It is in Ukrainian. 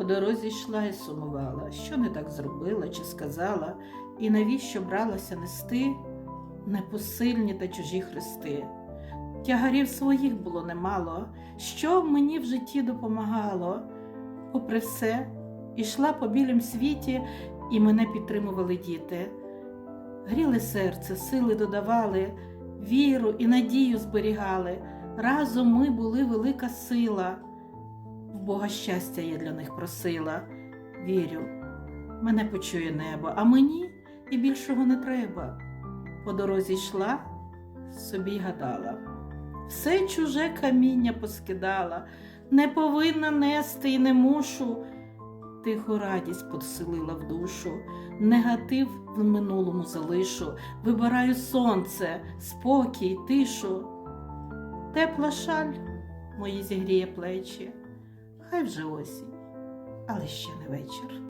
По дорозі йшла і сумувала, що не так зробила чи сказала, і навіщо бралася нести непосильні та чужі хрести. Тягарів своїх було немало, що мені в житті допомагало. Попри все, ішла по білім світі, і мене підтримували діти. Гріли серце, сили додавали, віру і надію зберігали. Разом ми були велика сила. В Бога щастя я для них просила. Вірю, мене почує небо, а мені і більшого не треба. По дорозі йшла, собі гадала. Все чуже каміння поскидала, не повинна нести і не мушу. Тиху радість подселила в душу, негатив в минулому залишу, вибираю сонце, спокій, тишу. Тепла шаль мої зігріє плечі, хай вже осінь, але ще не вечір.